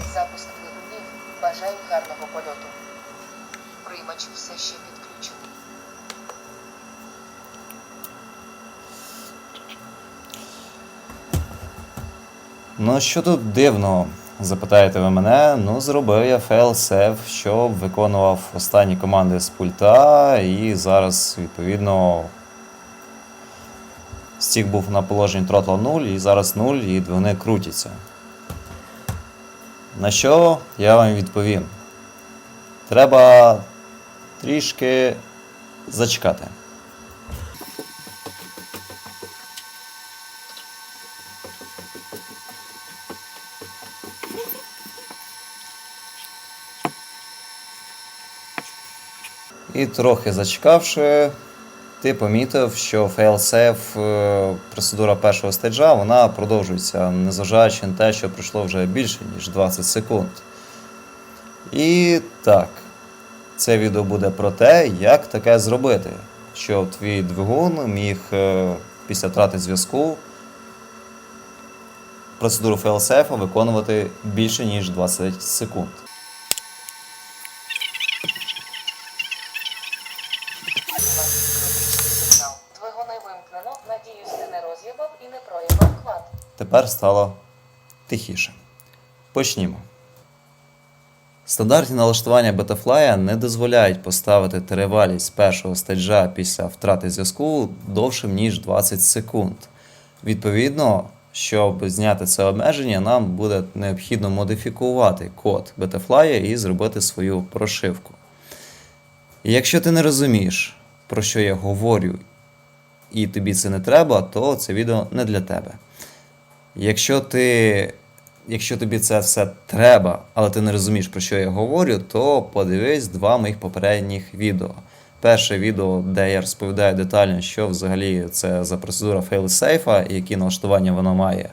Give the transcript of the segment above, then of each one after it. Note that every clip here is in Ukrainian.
Запуск двигунів. Бажаю гарного польоту. Приймач все ще підключений. Ну, що тут дивного? Запитаєте ви мене? Ну, зробив я fail-save, щоб виконував останні команди з пульта, і зараз, відповідно, стік був на положенні тротла 0, і зараз 0, і двигуни крутяться. На що я вам відповім? Треба трішки зачекати. І трохи зачекавши, ти помітив, що fail-safe, е, процедура першого стеджа, вона продовжується, незважаючи на те, що пройшло вже більше, ніж 20 секунд. І так, це відео буде про те, як таке зробити, щоб твій двигун міг е, після втрати зв'язку процедуру fail-safe виконувати більше, ніж 20 секунд. Критичний сигнал. Двигуни вимкнено. Надіюсь, ти не роз'їбав і не проїбав клад. Тепер стало тихіше. Почнімо. Стандартні налаштування Betafly не дозволяють поставити тривалість першого стеджа після втрати зв'язку довшим, ніж 20 секунд. Відповідно, щоб зняти це обмеження, нам буде необхідно модифікувати код Betafly і зробити свою прошивку. І якщо ти не розумієш, про що я говорю, і тобі це не треба, то це відео не для тебе. Якщо ти. Якщо тобі це все треба, але ти не розумієш, про що я говорю, то подивись два моїх попередніх відео. Перше відео, де я розповідаю детально, що взагалі це за процедура fail-safe і які налаштування воно має.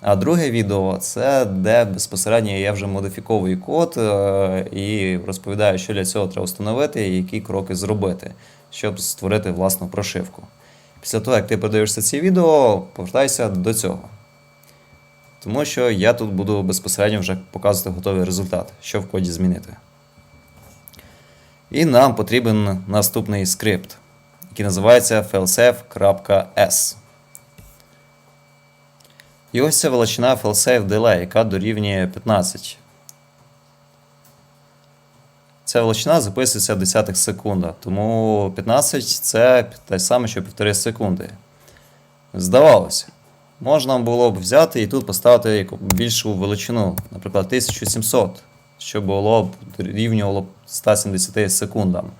А друге відео це де безпосередньо я вже модифіковую код е, і розповідаю, що для цього треба встановити і які кроки зробити, щоб створити власну прошивку. Після того, як ти подивишся ці відео, повертайся до цього. Тому що я тут буду безпосередньо вже показувати готовий результат, що в коді змінити. І нам потрібен наступний скрипт, який називається failsafe.s. І ось ця величина failsafe delay, яка дорівнює 15. Ця величина записується в десятих секундах, тому 15 це те саме, що 1,5 секунди. Здавалося, можна було б взяти і тут поставити більшу величину, наприклад, 1700, що було б рівнювало б 170 секундам.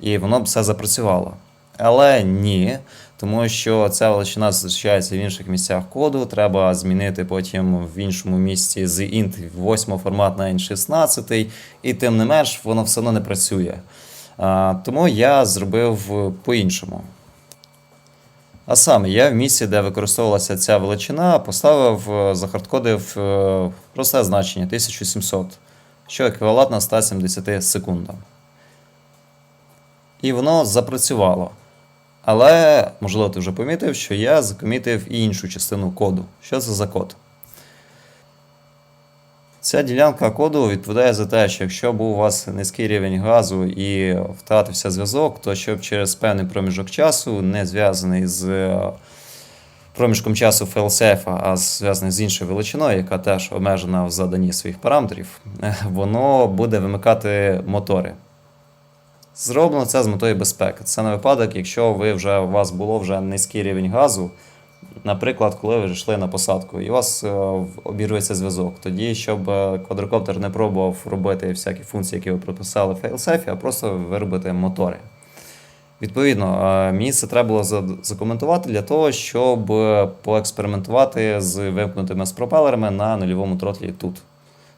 І воно б все запрацювало. Але ні, тому що ця величина зустрічається в інших місцях коду. Треба змінити потім в іншому місці з int 8 формат на int 16, і тим не менш воно все одно не працює. Тому я зробив по-іншому. А саме, я в місці, де використовувалася ця величина, поставив, е, захардкодив е, просте значення 1700, що еквівалентно 170 секундам. І воно запрацювало. Але, можливо, ти вже помітив, що я закомітив і іншу частину коду. Що це за код? Ця ділянка коду відповідає за те, що якщо був у вас низький рівень газу і втратився зв'язок, то щоб через певний проміжок часу, не зв'язаний з е, проміжком часу failsafe, а зв'язаний з іншою величиною, яка теж обмежена в заданні своїх параметрів, е, воно буде вимикати мотори. Зроблено це з метою безпеки. Це на випадок, якщо ви вже у вас було вже низький рівень газу, наприклад, коли ви йшли на посадку, і у вас е, обірветься зв'язок. Тоді, щоб е, квадрокоптер не пробував робити всякі функції, які ви прописали в фейлсефі, а просто виробити мотори. Відповідно, е, мені це треба було закоментувати для того, щоб поекспериментувати з вимкнутими з пропелерами на нульовому тротлі тут.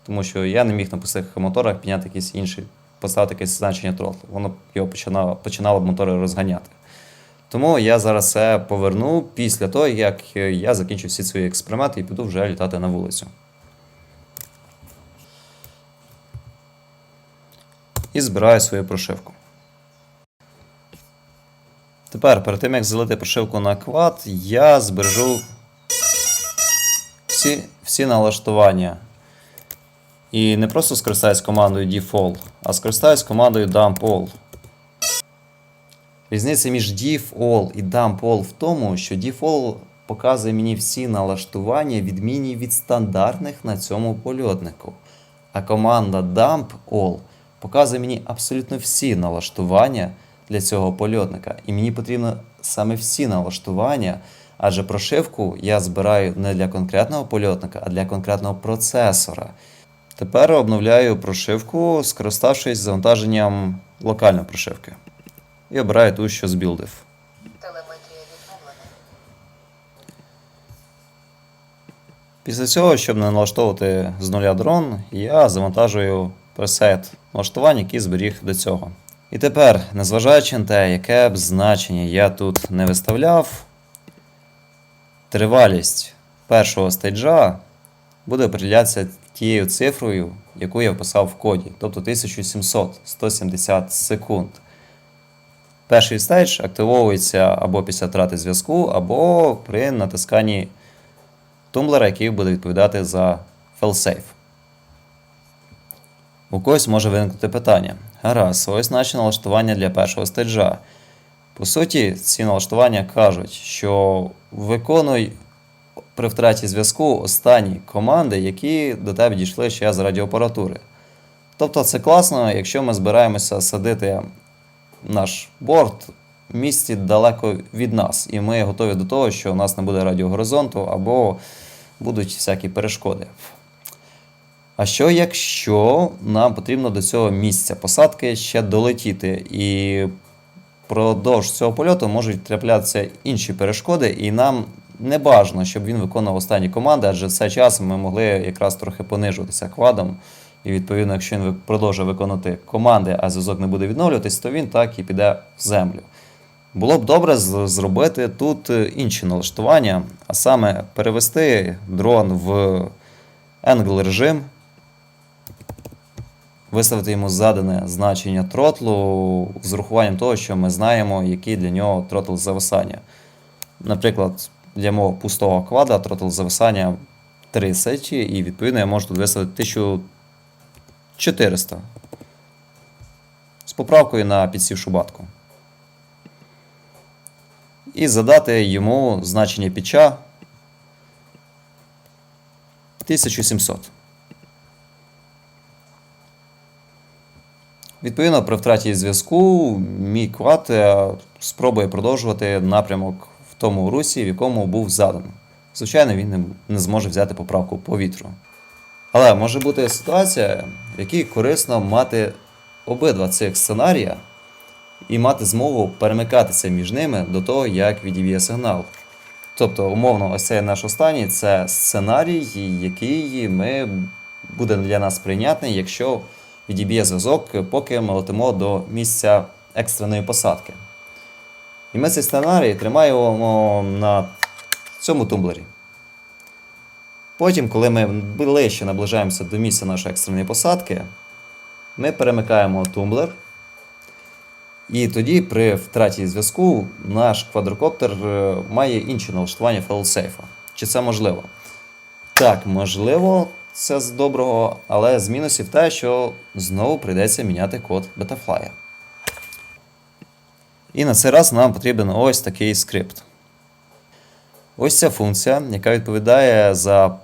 Тому що я не міг на пустих моторах підняти якийсь інший, поставити якесь значення тротлу. Воно його починало, починало б мотори розганяти. Тому я зараз це поверну після того, як я закінчу всі свої експерименти і піду вже літати на вулицю. І збираю свою прошивку. Тепер, перед тим як залити прошивку на квад, я збережу всі, всі налаштування І не просто скористаюсь командою default, а скористаюсь командою dump all. Різниця між diff-all і dump-all в тому, що diff-all показує мені всі налаштування, відмінні від стандартних на цьому польотнику. А команда dump-all показує мені абсолютно всі налаштування для цього польотника. І мені потрібно саме всі налаштування, адже прошивку я збираю не для конкретного польотника, а для конкретного процесора. Тепер обновляю прошивку, скориставшись завантаженням локальної прошивки. І обираю ту, що збілдив. Телеметрія. Після цього, щоб не налаштовувати з нуля дрон, я завантажую пресет налаштувань, який зберіг до цього. І тепер, незважаючи на те, яке б значення я тут не виставляв, тривалість першого стейджа буде определятися тією цифрою, яку я вписав в коді, тобто 1700 170 секунд. Перший стейдж активовується або після втрати зв'язку, або при натисканні тумблера, який буде відповідати за failsafe. У когось може виникнути питання. Гаразд, ось наші налаштування для першого стеджа. По суті, ці налаштування кажуть, що виконуй при втраті зв'язку останні команди, які до тебе дійшли ще з радіоапаратури. Тобто це класно, якщо ми збираємося садити наш борт в місці далеко від нас, і ми готові до того, що у нас не буде радіогоризонту або будуть всякі перешкоди. А що якщо нам потрібно до цього місця посадки ще долетіти, і продовж цього польоту можуть траплятися інші перешкоди, і нам не бажано, щоб він виконував останні команди, адже цей час ми могли якраз трохи понижуватися квадом. І відповідно, якщо він продовжує виконувати команди, а зв'язок не буде відновлюватись, то він так і піде в землю. Було б добре зробити тут е, інші налаштування, а саме перевести дрон в angle режим, виставити йому задане значення тротлу з урахуванням того, що ми знаємо, який для нього тротл зависання. Наприклад, для мого пустого квада тротл зависання 30, і відповідно я можу тут виставити 1400 з поправкою на підсівшу батку. І задати йому значення піча 1700. Відповідно, при втраті зв'язку мій квад е, спробує продовжувати напрямок в тому русі, в якому був заданий. Звичайно, він не зможе взяти поправку по вітру. Але може бути ситуація, в якій корисно мати обидва цих сценарія і мати змогу перемикатися між ними до того, як відіб'є сигнал. Тобто, умовно, ось цей наш останній це сценарій, який ми буде для нас прийнятний, якщо відіб'є зв'язок, поки ми летимо до місця екстреної посадки. І ми цей сценарій тримаємо на цьому тумблері. Потім, коли ми ближче наближаємося до місця нашої екстреної посадки, ми перемикаємо тумблер. І тоді при втраті зв'язку наш квадрокоптер е, має інші налаштування фейлсейфа. Чи це можливо? Так, можливо, це з доброго, але з мінусів те, що знову прийдеться міняти код Betafly. І на цей раз нам потрібен ось такий скрипт. Ось ця функція, яка відповідає за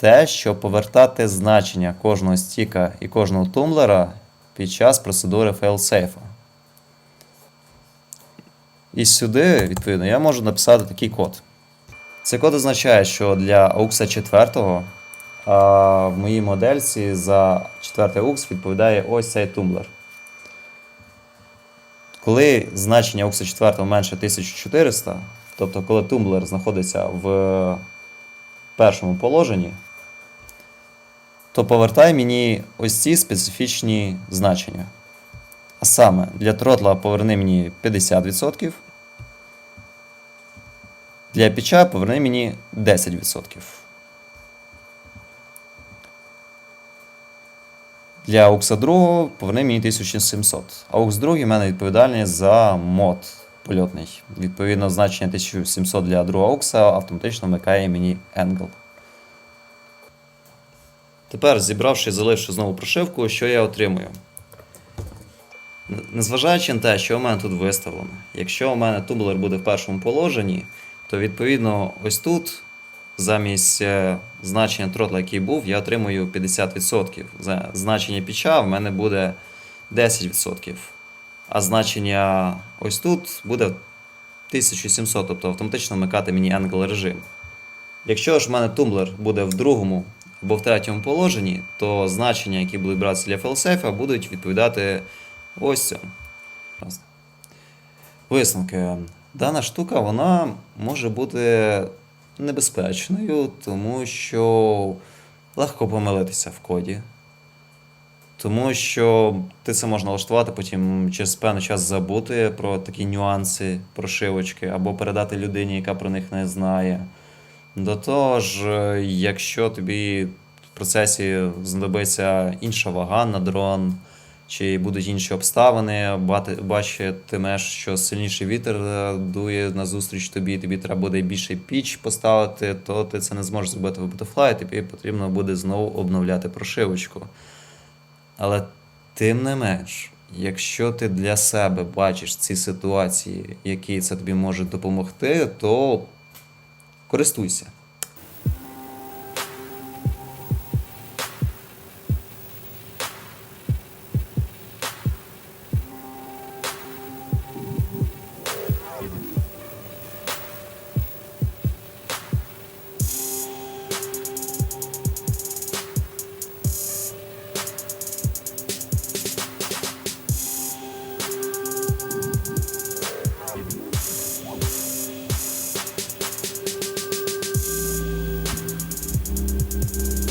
те, щоб повертати значення кожного стіка і кожного тумблера під час процедури фейлсейфа. І сюди, відповідно, я можу написати такий код. Цей код означає, що для AUX 4 а в моїй модельці за 4 AUX відповідає ось цей тумблер. Коли значення AUX 4 менше 1400, тобто коли тумблер знаходиться в першому положенні, то повертай мені ось ці специфічні значення. А саме для тротла поверни мені 50%. Для піча поверни мені 10%. Для аукса другого поверни мені 1700. Аукс другий в мене відповідальний за мод польотний. Відповідно, значення 1700 для другого аукса автоматично вмикає мені Angle. Тепер, зібравши і заливши знову прошивку, що я отримую? Незважаючи на те, що у мене тут виставлено, якщо у мене тумблер буде в першому положенні, то відповідно ось тут замість е, значення тротла, який був, я отримую 50%. За значення піча в мене буде 10%. А значення ось тут буде 1700, тобто автоматично вмикати мені angle режим. Якщо ж в мене тумблер буде в другому або в третьому положенні, то значення, які будуть братися для фейлсейфа, будуть відповідати ось цьому. Висновки. Дана штука вона може бути небезпечною, тому що легко помилитися в коді. Тому що ти це можна налаштувати, потім через певний час забути про такі нюанси прошивочки, або передати людині, яка про них не знає. До того ж, е, якщо тобі в процесі знадобиться інша вага на дрон, чи будуть інші обставини, бачитимеш, що сильніший вітер е, дує назустріч тобі, тобі треба буде більший піч поставити, то ти це не зможеш зробити в Butterfly, тобі потрібно буде знову обновляти прошивочку. Але тим не менш, якщо ти для себе бачиш ці ситуації, які це тобі може допомогти, то користуйся. І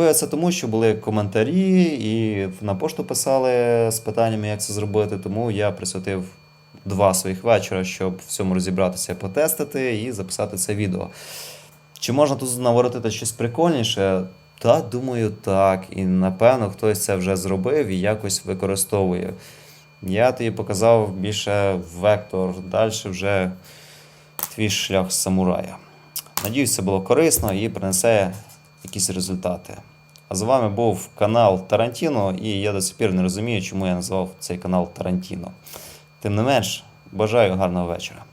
зробив це тому, що були коментарі, і на пошту писали з питаннями, як це зробити. Тому я присвятив два своїх вечора, щоб в цьому розібратися, потестити і записати це відео. Чи можна тут наворотити щось прикольніше? Та, думаю, так. І напевно хтось це вже зробив і якось використовує. Я тобі показав більше вектор, далі вже твій шлях самурая. Надіюсь, це було корисно і принесе якісь результати. А з вами був канал Тарантіно, і я до сих пір не розумію, чому я назвав цей канал Тарантіно. Тим не менш, бажаю гарного вечора.